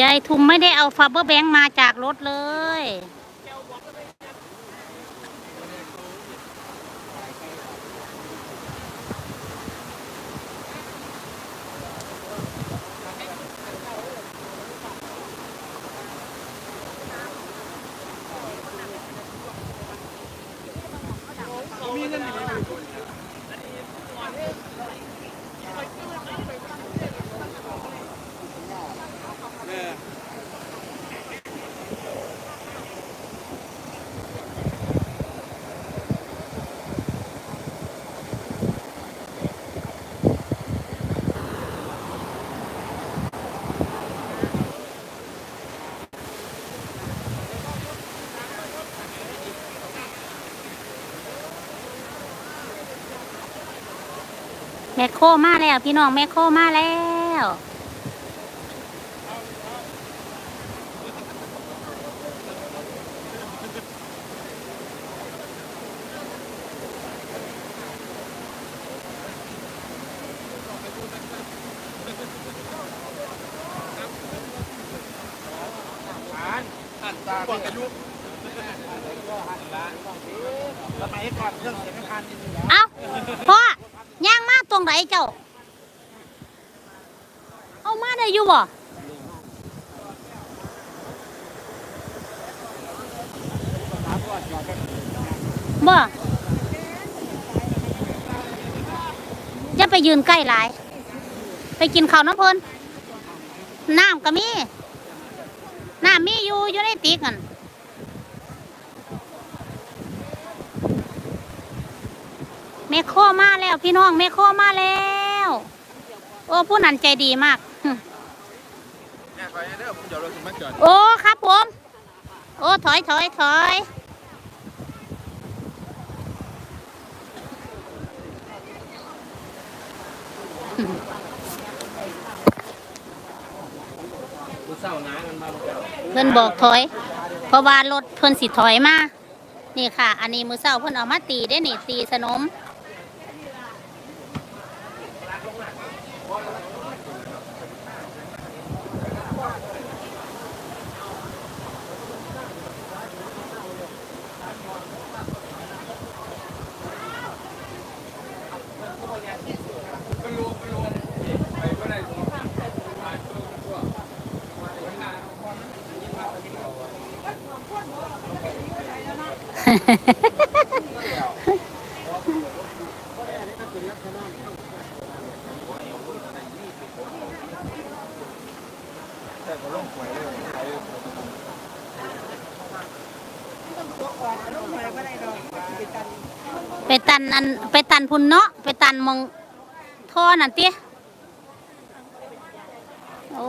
ยายทุมไม่ได้เอาฟาเบอร์แบงค์มาจากรถเลย แมคโครมาแล้ว พี่น้องแมคโครมาแล้วท่านตาก่อนอายุสมัยก่อนเครื่องเสียงไม่คันนี่เอ้าพ่อ ย่างมาตรงไหนเจ้า เอามาได้อยู่บ่บ่จะไปยืนใกล้หลาย ไปกินข้าวน้ำเพลินน้ำก็มี น้ำมีอยู่อยู่ในติ๊กกัน ม่โคมาแล้วพี่น้องแม่โคมาแล้ว โอ้ผู้นั้นใจดีมากเนี่ยไปเด้อผมเดี๋ยวเราถึงมาจอดโอ้ครับผม โอ้ถอยถอยถอยเพิ่นบอกถอย เพราะว่ารถเพิ่นสิถอยมา นี่ค่ะ อันนี้มือเศร้าเพิ่นเอามาตีได้นี่ตีสนม ไปตันอันไปตันพุ่นเนาะไปตันมองท่อนั่นเตี้ยโอ้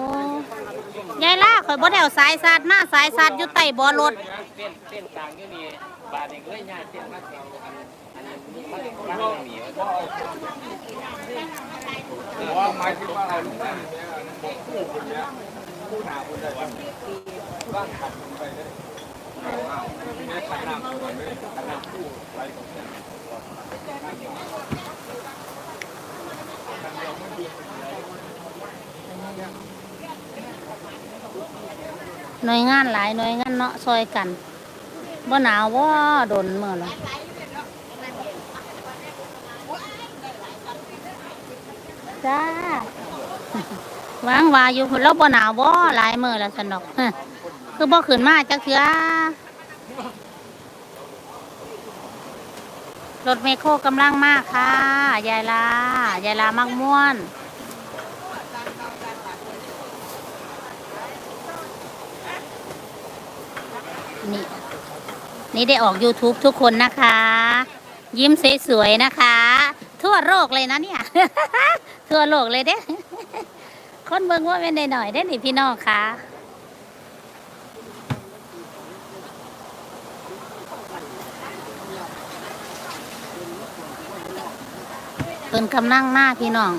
ยายล่าข่อยบ่ได้เอาสายสาดมาสายสาดอยู่ใต้บ่อรถ เต้นเต้นกลางอยู่นี่บาดเด็กเลยญาติเต้นมาเต้นอันนี้มันมันมันหนียวว่าหมายถึงว่าอะไรลุงนั่นเนี่ยผมคู่คนเนี้ยคู่หาคนใดวันบ้านขับไปเลยทีนี้ขันน้ำก่อนเลยขันน้ำคู่ไปของเนี่ย หน่วยงานหลายหน่วยงานเนาะซอยกันบ่หนาวบ่โดนเมื้อละจ้าวางวาอยู่แล้วบ่หนาวบ่หลายมือแล้วสนอกคือบ่ขึ้นมาจักเทื่อรถเมโครกำลังมากค่ะ ยายลายายลามักม่วน นี่นี่ได้ออก YouTube ทุกคนนะคะ ยิ้มสวยๆนะคะ ทั่วโลกเลยนะเนี่ย ทั่วโลกเลยเด้คนเบิ่งว่าเป็นหน่อยๆได้อนี่พี่น้องคะเพิ่นกำลังมากพี่น้อง